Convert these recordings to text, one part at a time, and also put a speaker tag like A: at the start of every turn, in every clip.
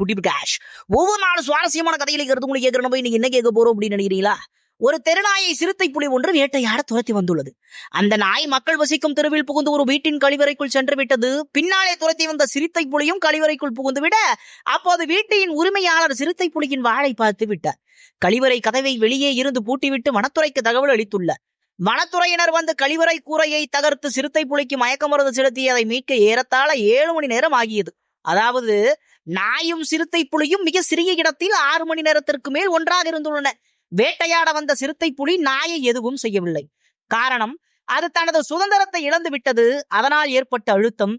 A: குட்டி கேஷ் ஒவ்வொரு நாளும் சுவாரஸ்யமான கதைகளை கருத்து உங்களுக்கு கேட்கறோம் போய் நீங்க என்ன கேட்க போறோம் அப்படின்னு நினைக்கிறீங்களா? ஒரு தெருநாயை சிறுத்தை புலி ஒன்று வேட்டையாட துரத்தி வந்துள்ளது. அந்த நாய் மக்கள் வசிக்கும் தெருவில் புகுந்து ஒரு வீட்டின் கழிவறைக்குள் சென்று விட்டது பின்னாலே துரத்தி வந்த சிறுத்தை புலியும் கழிவறைக்குள் புகுந்து விட அப்போது வீட்டின் உரிமையாளர் சிறுத்தை புலியின் வாழை பார்த்து விட்டார். கழிவறை கதவை வெளியே இருந்து பூட்டிவிட்டு வனத்துறைக்கு தகவல் அளித்துள்ளார் வனத்துறையினர் வந்து கழிவறை கூரையை தகர்த்து சிறுத்தை புலிக்கு மயக்க மருந்து செலுத்தி அதை மீட்க ஏறத்தாழ ஏழு மணி நேரம் ஆகியது. அதாவது நாயும் சிறுத்தை புலியும் மிக சிறிய இடத்தில் ஆறு மணி நேரத்திற்கு மேல் ஒன்றாக இருந்துள்ளன. வேட்டையாட வந்த சிறுத்தை புலி நாயை எதுவும் செய்யவில்லை. காரணம் அது தனது சுதந்திரத்தை இழந்து விட்டது. அதனால் ஏற்பட்ட அழுத்தம்.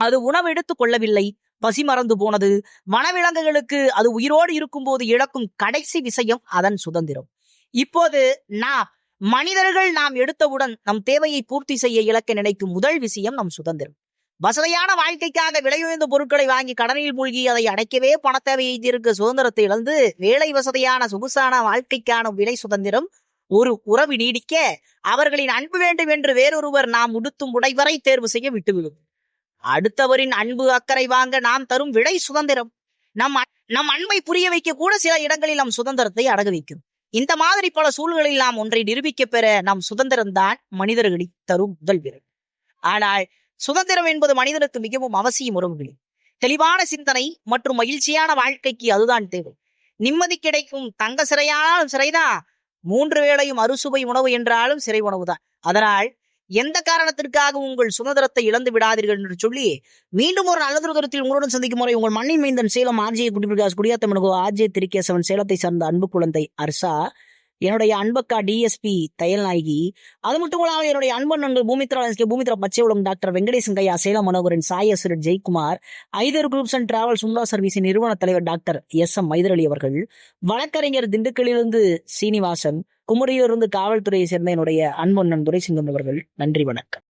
A: அது உணவு எடுத்துக் கொள்ளவில்லை. பசி மறந்து போனது. வனவிலங்குகளுக்கு அது உயிரோடு இருக்கும்போது இழக்கும் கடைசி விஷயம் அதன் சுதந்திரம். இப்போது நாம் மனிதர்கள் நாம் எடுத்தவுடன் நம் தேவையை பூர்த்தி செய்ய இழக்க நினைக்கும் முதல் விஷயம் நம் சுதந்திரம். வசதியான வாழ்க்கைக்காக விலையுயர்ந்த பொருட்களை வாங்கி கடனில் மூழ்கி அதை அடைக்கவே பணத்தேவையை தீர்க்க சுதந்திரத்தை இழந்து வேலை வசதியான சொகுசான வாழ்க்கைக்கான விலை சுதந்திரம் ஒரு உறவு நீடிக்க அவர்களின் அன்பு வேண்டும் என்று வேறொருவர் நாம் உடுத்தும் உடைவரை தேர்வு செய்ய விட்டுவிடும். அடுத்தவரின் அன்பு அக்கறை வாங்க நாம் தரும் விடை சுதந்திரம். நம் அ- நம் அன்பை புரிய வைக்க கூட சில இடங்களில் நம் சுதந்திரத்தை அடகு வைக்கும். இந்த மாதிரி பல சூழல்களில் நாம் ஒன்றை நிரூபிக்க பெற நம் சுதந்திரம் தான் தரும் முதல் விரல். ஆனால் சுதந்திரம் என்பது மனிதனுக்கு மிகவும் அவசியம் உறவுகளே. தெளிவான சிந்தனை மற்றும் மகிழ்ச்சியான வாழ்க்கைக்கு அதுதான் தேவை. நிம்மதி கிடைக்கும் தங்க சிறையானாலும் சிறைதான் மூன்று வேளையும் அறுசுவை உணவு என்றாலும் சிறை உணவுதான். அதனால் எந்த காரணத்திற்காக உங்கள் சுதந்திரத்தை இழந்து விடாதீர்கள் என்று சொல்லி மீண்டும் ஒரு நல்ல தூரத்தில் உங்களுடன் சந்திக்கும் முறை உங்கள் மண்ணின் மைந்தன் சேலம் ஆர்ஜே குடிபிரகாஷ் குடியாத்தமனுகோ ஆர்ஜே திருக்கேசவன் சேலத்தை சார்ந்த அன்பு குழந்தை அர்சா என்னுடைய அன்பக்கா டிஎஸ்பி தையல் நாயகி. அது மட்டும் இல்லாமல் என்னுடைய அன்பன் நண்பர் பூமித்ரா எஸ்கே பூமித்ரா பச்சைவளம் டாக்டர் வெங்கடேசன் கையா Salem Manoharan சாயசுரன் Jayakumar Haider groups and travel சுந்தா சர்வீஸின் நிறுவன தலைவர் டாக்டர் எஸ் எம் மைதர் அலி அவர்கள் வழக்கறிஞர் திண்டுக்கல்லிலிருந்து சீனிவாசன் குமரியிலிருந்து காவல்துறையை சேர்ந்த என்னுடைய அன்பன் நண்பரை சிங்கம் அவர்கள் நன்றி வணக்கம்.